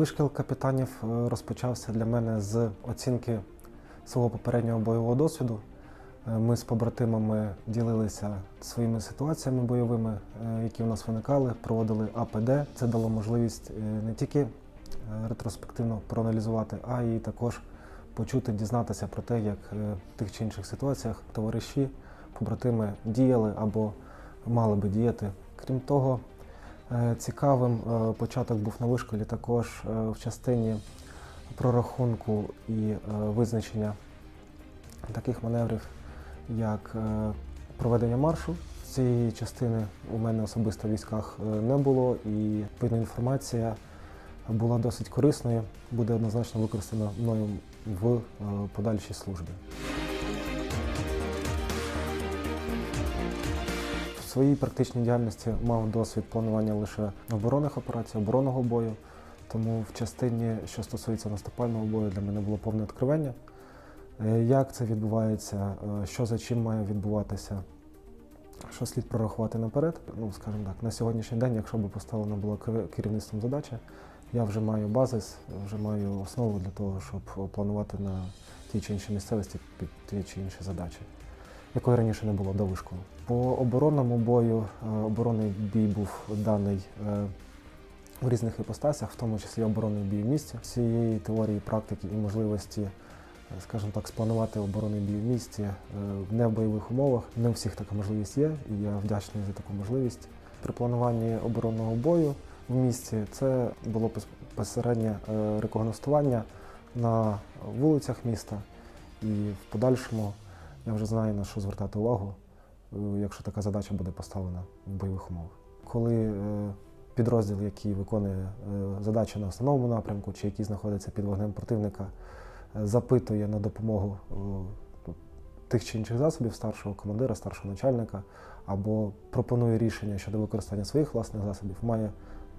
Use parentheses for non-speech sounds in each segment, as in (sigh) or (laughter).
Вишкіл капітанів е, розпочався для мене з оцінки свого попереднього бойового досвіду. Е, Ми з побратимами ділилися своїми ситуаціями бойовими, е, які у нас виникали, проводили АПД. Це дало можливість не тільки ретроспективно проаналізувати, а й також почути, дізнатися про те, як в тих чи інших ситуаціях товариші, побратими діяли або мали би діяти. Крім того, Цікавим е, початок був на вишколі також е, в частині прорахунку і е, визначення таких маневрів, як е, проведення маршу. Цієї частини у мене особисто в військах е, не було, і відповідна інформація була досить корисною, буде однозначно використана мною в е, подальшій службі. Своїй практичній діяльності мав досвід планування лише оборонних операцій, оборонного бою. Тому в частині, що стосується наступального бою, для мене було повне відкривання. Е, Як це відбувається, е, що за чим має відбуватися, що слід прорахувати наперед. Ну, скажімо так, на сьогоднішній день, якщо б поставлена була керівництвом задача, я вже маю базис, вже маю основу для того, щоб планувати на ті чи інші місцевості під ті чи інші задачі якої раніше не було до вишколу. По оборонному бою е, оборонний бій був даний е, в різних іпостасях, в тому числі оборонний бій в місті. Цієї теорії, практики і можливості, е, скажімо так, спланувати оборонний бій в місті е, не в бойових умовах. Не у всіх така можливість є, і я вдячний за таку можливість. При плануванні оборонного бою в місті це було пос- безпосереднє е, рекогностування на вулицях міста і в подальшому я вже знаю на що звертати увагу, е, якщо така задача буде поставлена в бойових умовах. Коли е, підрозділ, який виконує е, задачу на основному напрямку, чи який знаходиться під вогнем противника, е, запитує на допомогу е, тих чи інших засобів старшого командира, старшого начальника, або пропонує рішення щодо використання своїх власних засобів, має,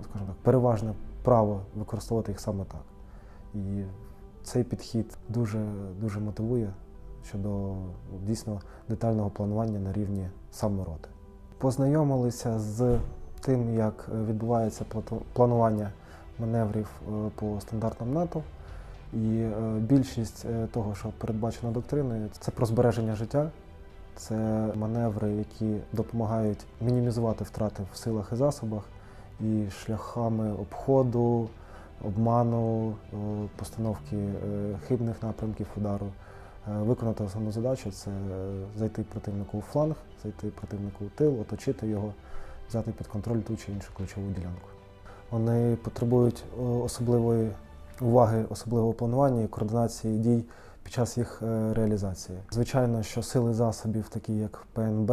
скажімо так, переважне право використовувати їх саме так. І цей підхід дуже, дуже мотивує щодо дійсно детального планування на рівні саме роти. Познайомилися з тим, як відбувається планування маневрів е, по стандартам НАТО. І е, більшість е, того, що передбачено доктриною, це про збереження життя, це маневри, які допомагають мінімізувати втрати в силах і засобах, і шляхами обходу, обману, постановки хибних напрямків удару. Е, Виконати основну задачу це зайти противнику у фланг, зайти противнику у тил, оточити його, взяти під контроль ту чи іншу ключову ділянку. Вони потребують е, особливої уваги, особливого планування і координації дій під час їх е, реалізації. Звичайно, що сили засобів, такі як ПНБ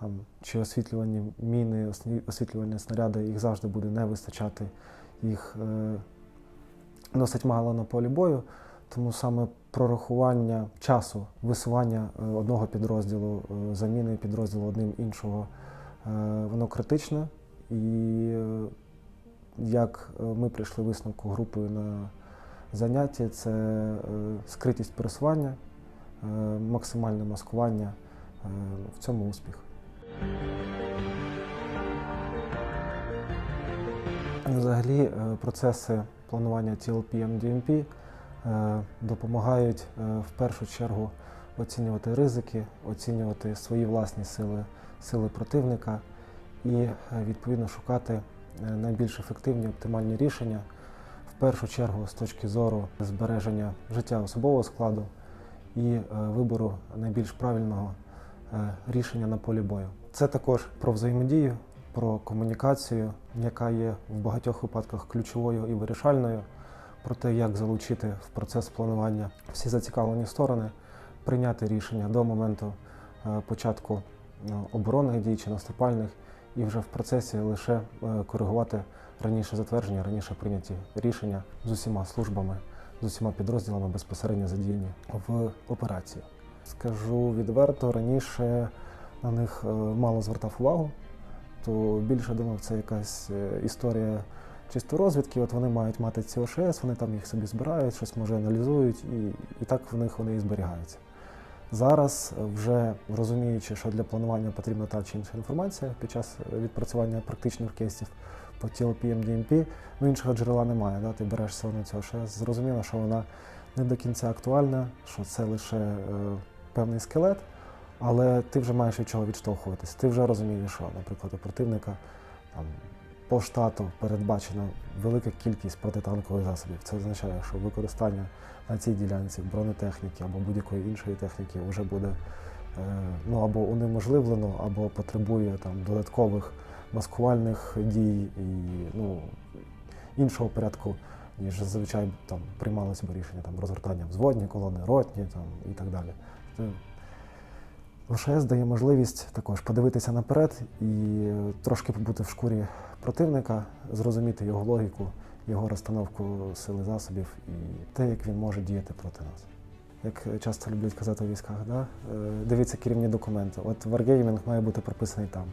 там, чи освітлювані міни, освітлювальні снаряди, їх завжди буде не вистачати. Їх досить мало на полі бою. Тому саме прорахування часу висування е, одного підрозділу, е, заміни підрозділу одним іншого, е, воно критичне. І як ми прийшли висновку групою на заняття, це скритість пересування, максимальне маскування, в цьому успіх. Взагалі процеси планування MDMP е, допомагають е, в першу чергу оцінювати ризики, оцінювати свої власні сили, сили противника і е, відповідно шукати е, найбільш ефективні оптимальні рішення. В першу чергу з точки зору збереження життя особового складу і е, вибору найбільш правильного е, рішення на полі бою. Це також про взаємодію, про комунікацію, яка є в багатьох випадках ключовою і вирішальною, про те, як залучити в процес планування всі зацікавлені сторони, прийняти рішення до моменту е, початку ну, оборонних дій чи наступальних, і вже в процесі лише е, коригувати раніше затверджені, раніше прийняті рішення з усіма службами, з усіма підрозділами безпосередньо задіяні в операції. Скажу відверто, раніше на них е, мало звертав увагу, то більше думав, це якась історія чисто розвідки. От вони мають мати ці ОШС, вони там їх собі збирають, щось може аналізують, і, і так в них вони і зберігаються. Зараз, е, вже розуміючи, що для планування потрібна та чи інша інформація під час е, відпрацювання практичних кейсів, по TLP, MDMP, ну іншого джерела немає. Да? Ти береш одно цього. Що я зрозуміла, що вона не до кінця актуальна, що це лише е, певний скелет, але ти вже маєш від чого відштовхуватись. Ти вже розумієш, що, наприклад, у противника там, по штату передбачена велика кількість протитанкових засобів. Це означає, що використання на цій ділянці бронетехніки або будь-якої іншої техніки вже буде е, ну, або унеможливлено, або потребує там, додаткових маскувальних дій і ну, іншого порядку, ніж зазвичай там, приймалося б рішення там, розгортання взводні колони, ротні там, і так далі. ЛШС дає можливість також подивитися наперед і трошки побути в шкурі противника, зрозуміти його логіку, його розстановку сили засобів і те, як він може діяти проти нас. Як часто люблять казати у військах, да? е, дивіться керівні документи. От Wargaming має бути прописаний там.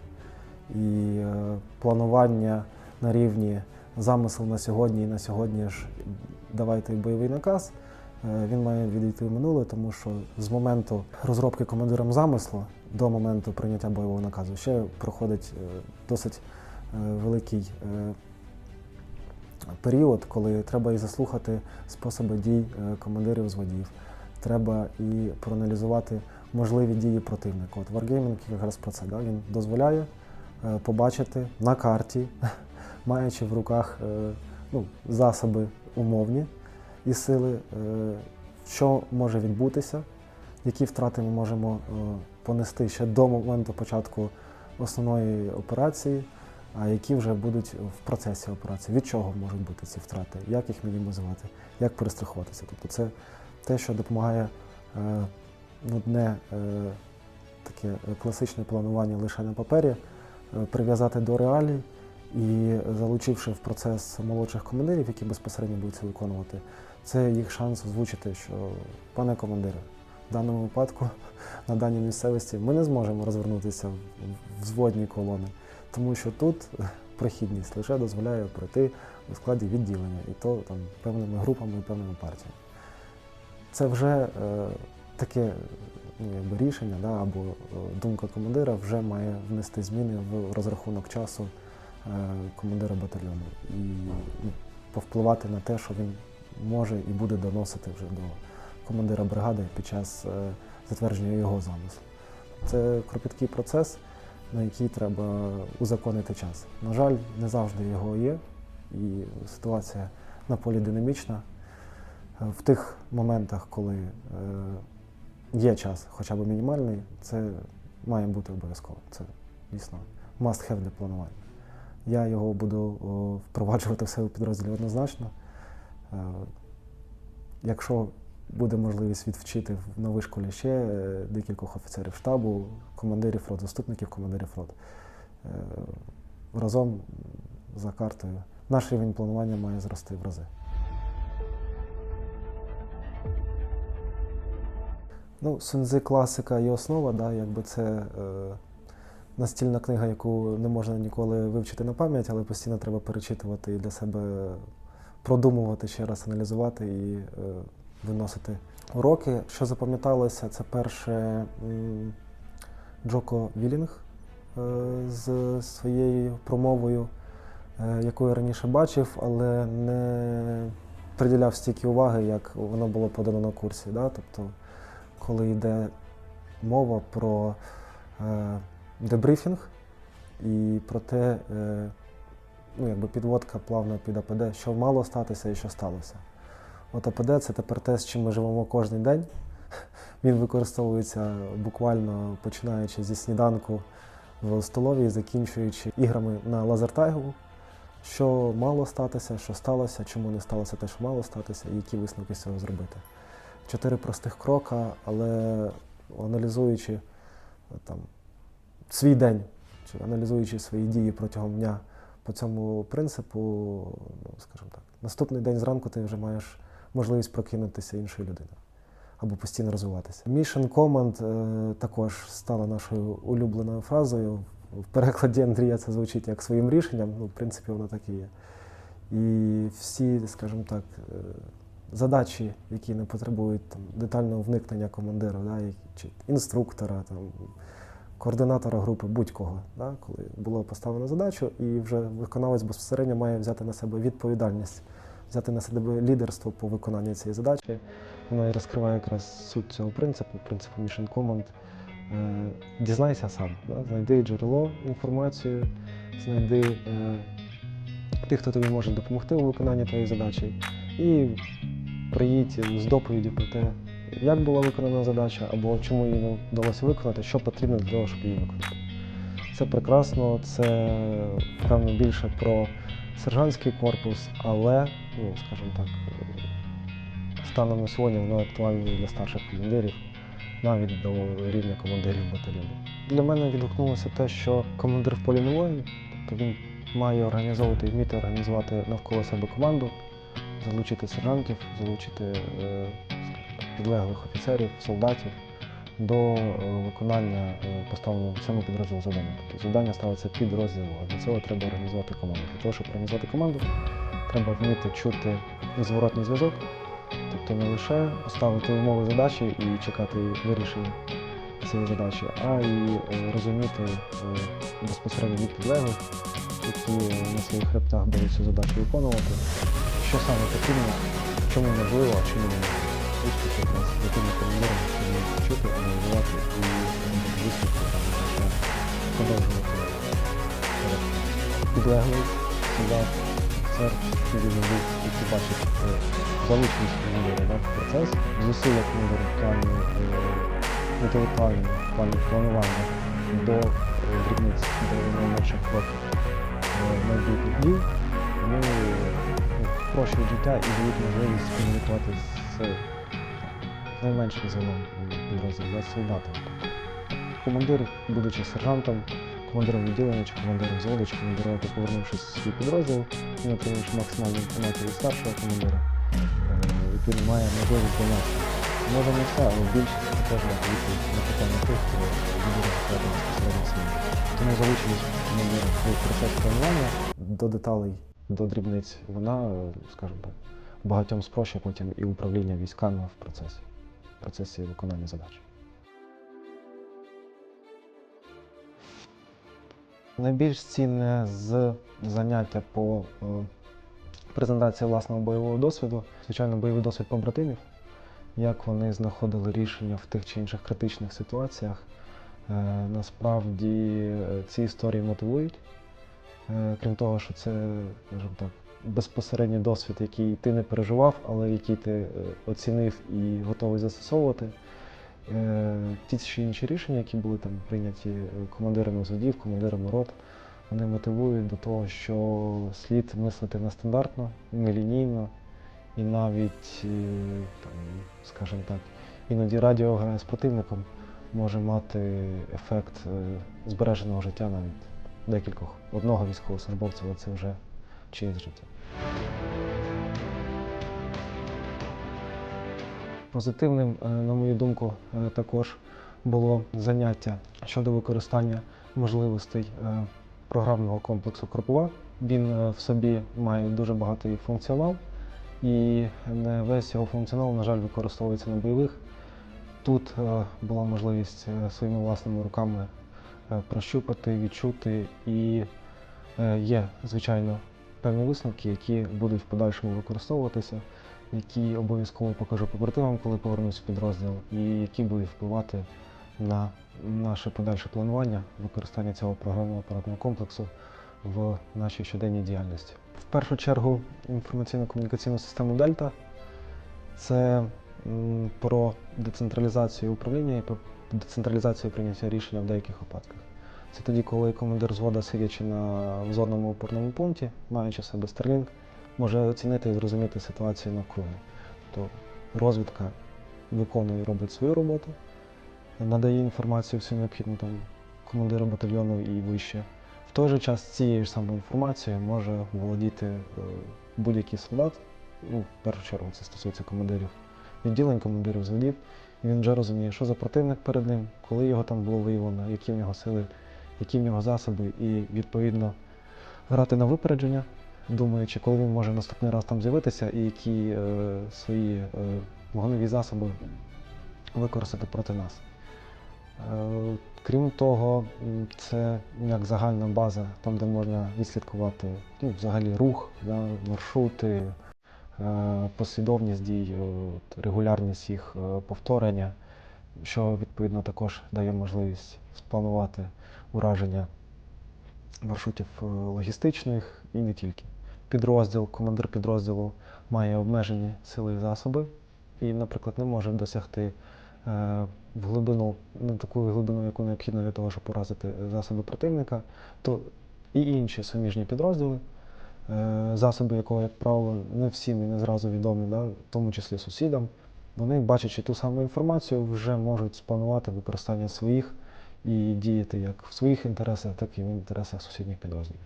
І е, планування на рівні замисел на сьогодні і на сьогодні ж давайте бойовий наказ. Е, Він має відійти в минуле, тому що з моменту розробки командиром замислу до моменту прийняття бойового наказу ще проходить е, досить е, великий період, коли треба і заслухати способи дій командирів зводів. Треба і проаналізувати можливі дії противника. От Wargaming якраз про це да? він дозволяє побачити на карті, (laughs) маючи в руках ну, засоби умовні і сили, е, що може відбутися, які втрати ми можемо е, понести ще до моменту початку основної операції, а які вже будуть в процесі операції. Від чого можуть бути ці втрати, як їх мінімізувати, як перестрахуватися. Тобто це те, що допомагає е, ну, не таке класичне планування лише на папері, прив'язати до реалій і залучивши в процес молодших командирів, які безпосередньо будуть це виконувати, це їх шанс озвучити, що пане командире, в даному випадку (laughs) на даній місцевості ми не зможемо розвернутися в взводні колони, тому що тут (laughs) прохідність лише дозволяє пройти у складі відділення, і то там певними групами і певними партіями. Це вже е, таке ну, якби рішення, да, або е, думка командира вже має внести зміни в розрахунок часу е, командира батальйону і ну, повпливати на те, що він може і буде доносити вже до командира бригади під час е, затвердження його замислу. Це кропіткий процес, на який треба узаконити час. На жаль, не завжди його є, і ситуація на полі динамічна. Е, В тих моментах, коли е, є час, хоча б мінімальний, це має бути обов'язково. Це дійсно must have для планування. Я його буду впроваджувати в себе підрозділі однозначно. Е, Якщо буде можливість відвчити в- на вишколі ще е, декількох офіцерів штабу, командирів рот, заступників командирів рот, е, разом за картою наш рівень планування має зрости в рази. Ну, Сунзи класика і основа, да, якби це е, настільна книга, яку не можна ніколи вивчити на пам'ять, але постійно треба перечитувати і для себе продумувати ще раз, аналізувати і е, виносити уроки. Що запам'яталося, це перше Джоко Вілінг е, з своєю промовою, е, яку я раніше бачив, але не приділяв стільки уваги, як воно було подано на курсі. Да? Тобто, коли йде мова про е, дебрифінг і про те, е, ну, якби підводка плавно під АПД, що мало статися і що сталося. От АПД це тепер те, з чим ми живемо кожен день. (laughs) Він використовується буквально починаючи зі сніданку в столовій, закінчуючи іграми на лазертайгу. Що мало статися, що сталося, чому не сталося те, що мало статися, і які висновки з цього зробити. Чотири простих крока, але аналізуючи там, свій день, чи аналізуючи свої дії протягом дня по цьому принципу, ну, скажімо так, наступний день зранку ти вже маєш можливість прокинутися іншою людиною або постійно розвиватися. Mission Command е, також стала нашою улюбленою фразою. В перекладі Андрія це звучить як своїм рішенням, ну, в принципі, воно так і є. І всі, скажімо так, е, задачі, які не потребують там, детального вникнення командира, да, чи інструктора, там, координатора групи будь-кого, да, коли було поставлено задачу, і вже виконавець безпосередньо має взяти на себе відповідальність, взяти на себе лідерство по виконанні цієї задачі. Воно і розкриває якраз суть цього принципу, принципу Mission Command. Е, Дізнайся сам, да, знайди джерело інформацію, знайди е, тих, хто тобі може допомогти у виконанні твоєї задачі, і приїдь з доповіді про те, як була виконана задача, або чому її вдалося виконати, що потрібно для того, щоб її виконати. Це прекрасно, це певно більше про сержантський корпус, але, ну, скажімо так, станом на сьогодні воно актуальне для старших командирів, навіть до рівня командирів батальйону. Для мене відгукнулося те, що командир в полі не воїн, тобто він має організовувати і вміти організувати навколо себе команду, залучити сержантів, залучити е, підлеглих офіцерів, солдатів до е, виконання е, поставленого цьому підрозділу завдання. Тобто завдання ставиться підрозділу, а для цього треба організувати команду. Для того, щоб організувати команду, треба вміти чути зворотний зв'язок, тобто не лише ставити умови задачі і чекати вирішення цієї задачі, а й е, розуміти безпосередньо від підлеглих, які на своїх хребтах будуть цю задачу виконувати, що саме потрібно, чому можливо, а чому не можливо. Успіх якраз за тими командирами, які вміють чути, аналізувати і виступити, продовжувати е, підлеглий. Солдат, офіцер, які бачать е, залученість командира да, в процес, зусилля командира в плані е, інтелектуальному, в плані планування до е, дрібниць, до найменших кроків е, майбутніх вони ну, життя і дають можливість комунікувати з з найменшим звеном підрозділу, з солдатом. Командир, будучи сержантом, командиром відділення чи командиром взводу, чи командиром, повернувшись в свій підрозділ, він отримуючи максимальну інформацію від старшого командира, е, який має можливість донести. Може не все, але більшість також має відповідь на питання тих, хто буде розповідати безпосередньо своїм. Тому залученість командира в процес планування до деталей, до дрібниць, вона, е, скажімо так, багатьом спрощує потім і управління військами в процесі, процесі виконання задач. Найбільш цінне з заняття по е, презентації власного бойового досвіду, звичайно, бойовий досвід побратимів, як вони знаходили рішення в тих чи інших критичних ситуаціях. Е, Насправді е, ці історії мотивують. Крім того, що це, скажімо так, безпосередній досвід, який ти не переживав, але який ти е, оцінив і готовий застосовувати. Е, Ті чи інші рішення, які були там прийняті е, командирами взводів, командирами рот, вони мотивують до того, що слід мислити нестандартно, нелінійно, і навіть, там, скажімо так, іноді радіогра з противником може мати ефект збереженого життя навіть декількох. Одного військовослужбовця, але це вже чиєсь. Позитивним, е, на мою думку, е, також було заняття щодо використання можливостей е, програмного комплексу Кропова. Він в собі має дуже багатий функціонал, і весь його функціонал, на жаль, використовується на бойових. Тут була можливість своїми власними руками прощупати, відчути, і є, звичайно, певні висновки, які будуть в подальшому використовуватися які обов'язково покажу побратимам, коли повернусь в підрозділ, і які будуть впливати на наше подальше планування використання цього програмного апаратного комплексу в нашій щоденній діяльності. В першу чергу інформаційно-комунікаційну систему Дельта це про децентралізацію управління і про децентралізацію прийняття рішення в деяких випадках. Це тоді, коли командир взвода, сидячи на взорному опорному пункті, маючи себе Starlink, може оцінити і зрозуміти ситуацію навкруги. То розвідка виконує і робить свою роботу, надає інформацію всю необхідну там командиру батальйону і вище. В той же час цією ж самою інформацією може володіти е, будь-який солдат. Ну, в першу чергу це стосується командирів відділень, командирів зводів. І він вже розуміє, що за противник перед ним, коли його там було виявлено, які в нього сили, які в нього засоби, і відповідно грати на випередження, думаючи, коли він може наступний раз там з'явитися і які е, свої е, вогневі засоби використати проти нас. Е, Крім того, це як загальна база, там, де можна відслідкувати ну, взагалі рух, да, маршрути, е, послідовність дій, е, регулярність їх е, повторення, що відповідно також дає можливість спланувати ураження маршрутів е, логістичних і не тільки. Підрозділ, командир підрозділу має обмежені сили і засоби і, наприклад, не може досягти е, в глибину, не таку глибину, яку необхідно для того, щоб уразити засоби противника, то і інші суміжні підрозділи, е, засоби якого, як правило, не всім і не зразу відомі, да, в тому числі сусідам, вони, бачачи ту саму інформацію, вже можуть спланувати використання своїх і діяти як в своїх інтересах, так і в інтересах сусідніх підрозділів.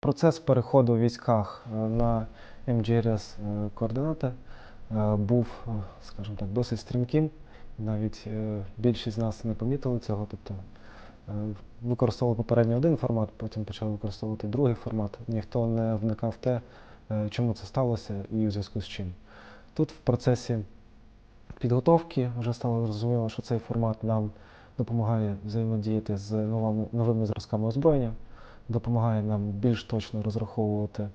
Процес переходу в військах е, на МГРС е, координати е, був, е, скажімо так, досить стрімким. Навіть е, більшість з нас не помітили цього. Тобто е, використовували попередньо один формат, потім почали використовувати другий формат. Ніхто не вникав в те, е, чому це сталося і у зв'язку з чим. Тут в процесі підготовки вже стало зрозуміло, що цей формат нам допомагає взаємодіяти з новими, новими зразками озброєння, допомагає нам більш точно розраховувати,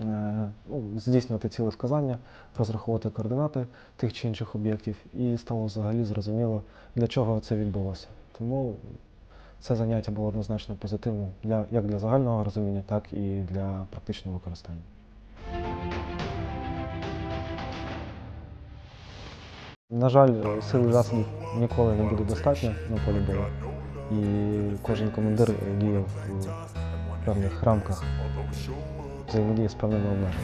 е, ну, здійснювати цілевказання, розраховувати координати тих чи інших об'єктів, і стало взагалі зрозуміло, для чого це відбулося. Тому це заняття було однозначно позитивним для, як для загального розуміння, так і для практичного використання. На жаль, е, сил засобів ніколи не буде достатньо на полі бою. І кожен командир е, діє в певних рамках взаємодії з певними обмеженнями.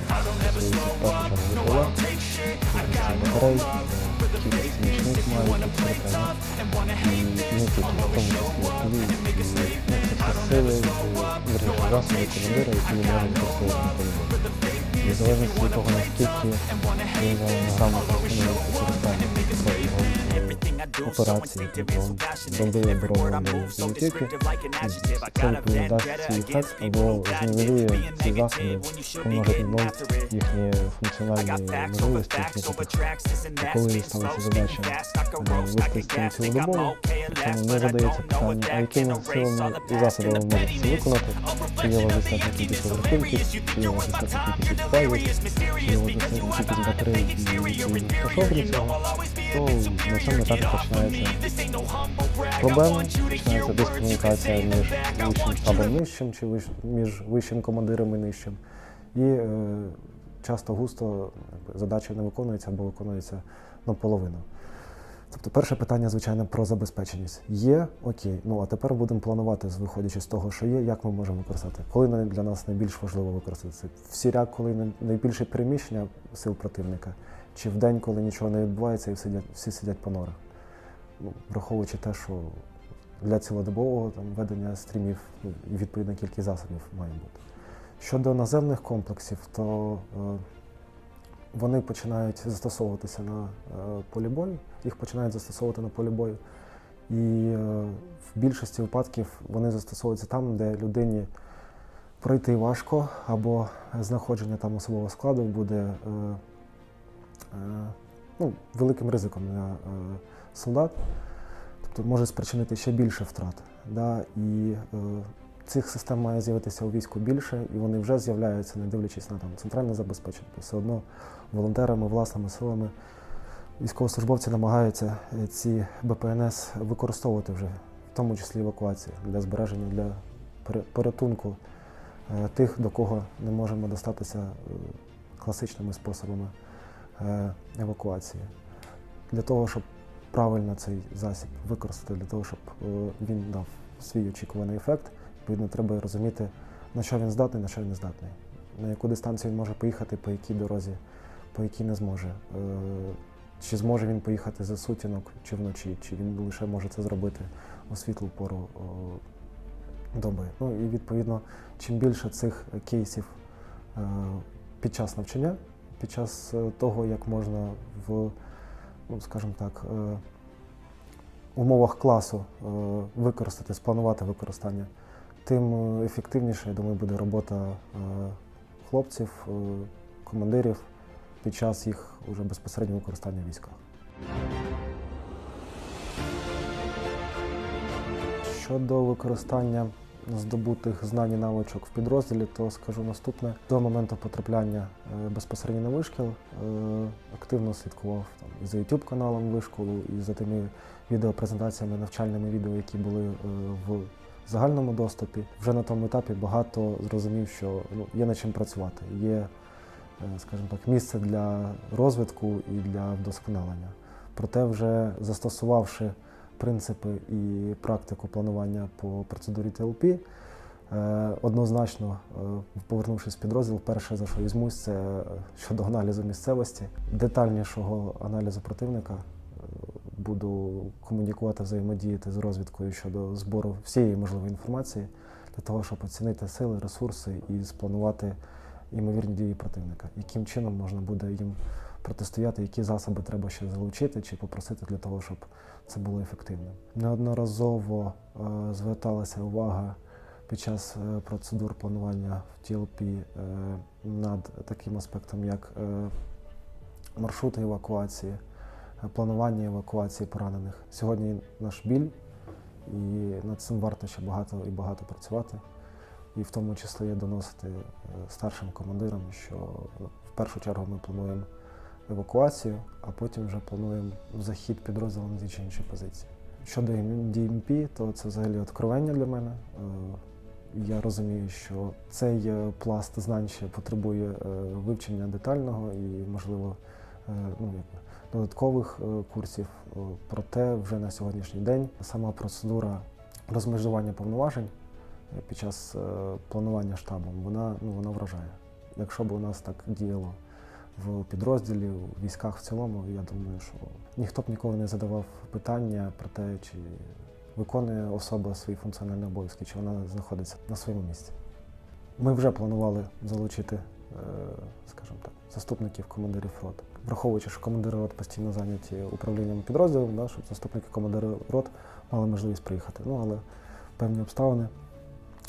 Батарей, е, ну, сили, е, від того, наскільки він е, грамотно використання е, операції, протягом доби оборони до політики, це відповідно дасть свій ефект або зневелює ці засоби, помножить на їхні функціональні можливості, їхні потреби. І коли ставиться задача з цим цілодобово, причому не задається питання, а якими силами і засобами ви можете це виконати, чи є достатня кількість розрахунків, чи є достатня кількість відправів, чи є достатня кількість батарей і пішов для цього, то на цьому етапі починається проблема, починається дискомунікація між вищим штабом нижчим чи між вищим командиром і нижчим. І е, часто густо задача не виконується або виконується наполовину. Тобто перше питання, звичайно, про забезпеченість. Є, окей, ну а тепер будемо планувати, виходячи з того, що є, як ми можемо використати. Коли для нас найбільш важливо використати це? В сіряк, коли найбільше переміщення сил противника, чи в день, коли нічого не відбувається і сидять, всі сидять по норах. Ну, враховуючи те, що для цілодобового там, ведення стрімів ну, відповідна кількість засобів має бути. Щодо наземних комплексів, то е, вони починають застосовуватися на е, полі бою, їх починають застосовувати на полі бою. І е, в більшості випадків вони застосовуються там, де людині пройти важко, або знаходження там особового складу буде е, е, ну, великим ризиком для е, солдат, тобто може спричинити ще більше втрат. Да? І е, цих систем має з'явитися у війську більше, і вони вже з'являються, не дивлячись на там центральне забезпечення. Тобто все одно волонтерами, власними силами військовослужбовці намагаються е, ці БПНС використовувати вже, в тому числі евакуації для збереження, для порятунку е, тих, до кого не можемо достатися е, класичними способами е, евакуації. Для того, щоб правильно цей засіб використати, для того, щоб е, він дав свій очікуваний ефект, відповідно, треба розуміти, на що він здатний, на що він не здатний, на яку дистанцію він може поїхати, по якій дорозі, по якій не зможе. Е, Чи зможе він поїхати за сутінок чи вночі, чи він лише може це зробити у світлу пору доби. Ну і відповідно, чим більше цих кейсів е, під час навчання, під час е, того, як можна в, скажімо так, е, умовах класу е, використати, спланувати використання, тим е, ефективніше, я думаю, буде робота хлопців, командирів під час їх уже безпосереднього використання в військах. Щодо використання здобутих знань і навичок в підрозділі, то скажу наступне. До моменту потрапляння е, безпосередньо на вишкіл е, активно слідкував там, і за YouTube каналом вишколу, і за тими відеопрезентаціями, навчальними відео, які були е, в загальному доступі. Вже на тому етапі багато зрозумів, що ну, є над чим працювати, є, скажімо так, місце для розвитку і для вдосконалення. Проте, вже застосувавши принципи і практику планування по процедурі ТЛП, е, однозначно, е, повернувшись в підрозділ, перше за що візьмусь, це щодо аналізу місцевості, детальнішого аналізу противника. Е, Буду комунікувати, взаємодіяти з розвідкою щодо збору всієї можливої інформації для того, щоб оцінити сили, ресурси і спланувати ймовірні дії противника, яким чином можна буде їм протистояти, які засоби треба ще залучити чи попросити для того, щоб це було ефективним. Неодноразово е, зверталася увага під час е, процедур планування в ТЛП е, над таким аспектом, як маршрути евакуації, планування евакуації поранених. Сьогодні наш біль, і над цим варто ще багато і багато працювати. І в тому числі доносити старшим командирам, що ну, в першу чергу ми плануємо евакуацію, а потім вже плануємо захід підрозділу на ті інші позиції. Щодо ДМП, то це взагалі откровення для мене. Е, Я розумію, що цей е, пласт знань ще потребує е, вивчення детального і, можливо, ну, додаткових курсів. Проте вже на сьогоднішній день сама процедура розмежування повноважень під час планування штабом, вона, ну, вона вражає. Якщо б у нас так діяло в підрозділі, у військах в цілому, я думаю, що ніхто б ніколи не задавав питання про те, чи виконує особа свої функціональні обов'язки, чи вона знаходиться на своєму місці. Ми вже планували залучити, е, скажімо так, заступників командирів рот. Враховуючи, що командири рот постійно зайняті управлінням підрозділом, да, щоб заступники командирів рот мали можливість приїхати. Ну, але певні обставини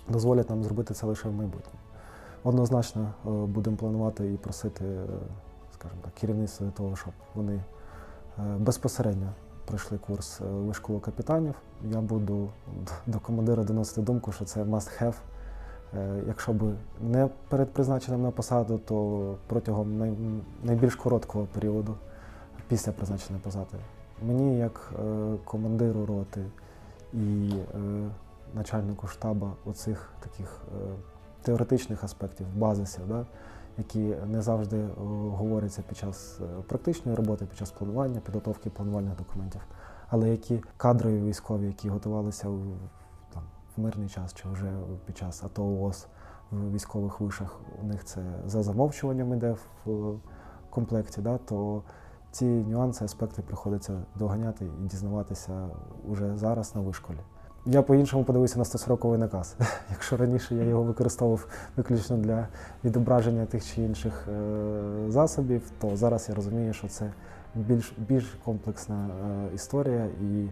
дозволять нам зробити це лише в майбутньому. Однозначно е, будемо планувати і просити, е, скажімо так, керівництво того, щоб вони е, безпосередньо пройшли курс вишколу капітанів. Я буду до командира доносити думку, що це must have. Якщо б не перед призначенням на посаду, то протягом найбільш короткого періоду після призначення посади. Мені, як командиру роти і начальнику штаба оцих таких теоретичних аспектів, базисів, да, які не завжди е, говоряться під час е, практичної роботи, під час планування, підготовки планувальних документів, але які кадрові військові, які готувалися в, там, в мирний час чи вже під час АТО ООС в військових вишах, у них це за замовчуванням іде в е, комплекті, да, то ці нюанси, аспекти приходиться доганяти і дізнаватися уже зараз на вишколі. Я по-іншому подивився на 140-й наказ. (laughs) Якщо раніше я його використовував виключно для відображення тих чи інших е, засобів, то зараз я розумію, що це більш, більш комплексна е, історія, і е,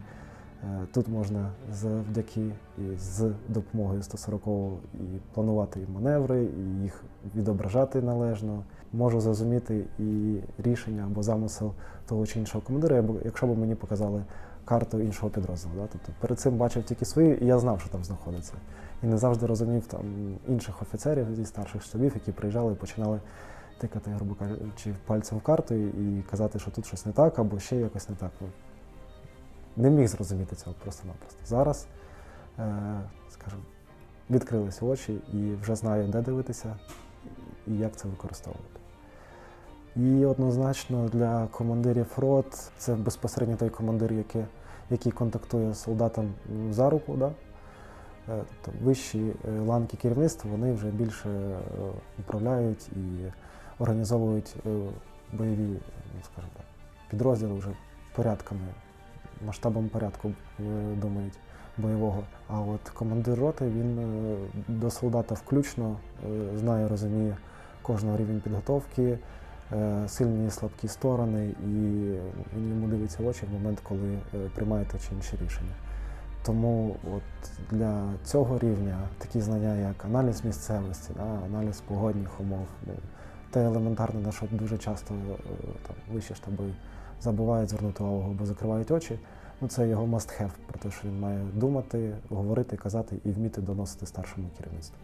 тут можна завдяки і з допомогою 140-го і планувати і маневри, і їх відображати належно. Можу зрозуміти і рішення або замисел того чи іншого командира, якщо б мені показали карту іншого підрозділу. Да? Тобто перед цим бачив тільки свої, і я знав, що там знаходиться. І не завжди розумів там інших офіцерів зі старших штабів, які приїжджали і починали тикати, грубо кажучи, пальцем в карту і казати, що тут щось не так, або ще якось не так. Не міг зрозуміти цього просто-напросто. Зараз, е, скажімо, відкрилися очі і вже знаю, де дивитися і як це використовувати. І однозначно для командирів рот це безпосередньо той командир, який, який контактує з солдатом за руку. Да? Тобто вищі е, ланки керівництва вони вже більше е, управляють і організовують бойові, ну, скажімо так, підрозділи вже порядками, масштабом порядку думають бойового. А от командир роти він до солдата включно знає, розуміє кожного рівень підготовки, сильні і слабкі сторони, і він йому дивиться в очі в момент, коли е, приймає те чи інше рішення. Тому от для цього рівня такі знання, як аналіз місцевості, да, аналіз погодних умов, ну, те елементарне, на що дуже часто е, там, вищі штаби забувають звернути увагу або закривають очі. Ну, це його must have, про те, що він має думати, говорити, казати і вміти доносити старшому керівництву.